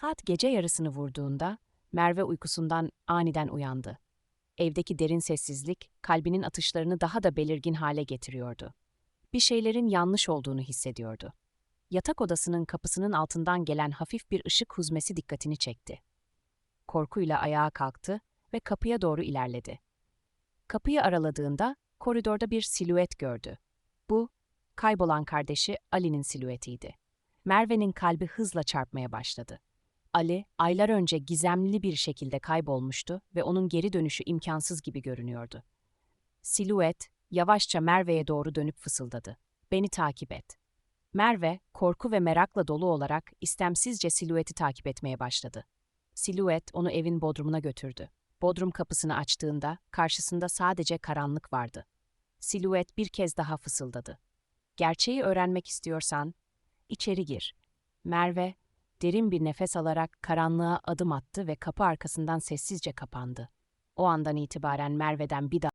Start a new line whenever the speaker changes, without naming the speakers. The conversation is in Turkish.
Saat gece yarısını vurduğunda Merve uykusundan aniden uyandı. Evdeki derin sessizlik kalbinin atışlarını daha da belirgin hale getiriyordu. Bir şeylerin yanlış olduğunu hissediyordu. Yatak odasının kapısının altından gelen hafif bir ışık huzmesi dikkatini çekti. Korkuyla ayağa kalktı ve kapıya doğru ilerledi. Kapıyı araladığında koridorda bir silüet gördü. Bu, kaybolan kardeşi Ali'nin silüetiydi. Merve'nin kalbi hızla çarpmaya başladı. Ali, aylar önce gizemli bir şekilde kaybolmuştu ve onun geri dönüşü imkansız gibi görünüyordu. Silüet, yavaşça Merve'ye doğru dönüp fısıldadı. Beni takip et. Merve, korku ve merakla dolu olarak istemsizce silüeti takip etmeye başladı. Silüet onu evin bodrumuna götürdü. Bodrum kapısını açtığında karşısında sadece karanlık vardı. Silüet bir kez daha fısıldadı. Gerçeği öğrenmek istiyorsan içeri gir. Merve derin bir nefes alarak karanlığa adım attı ve kapı arkasından sessizce kapandı. O andan itibaren Merve'den bir daha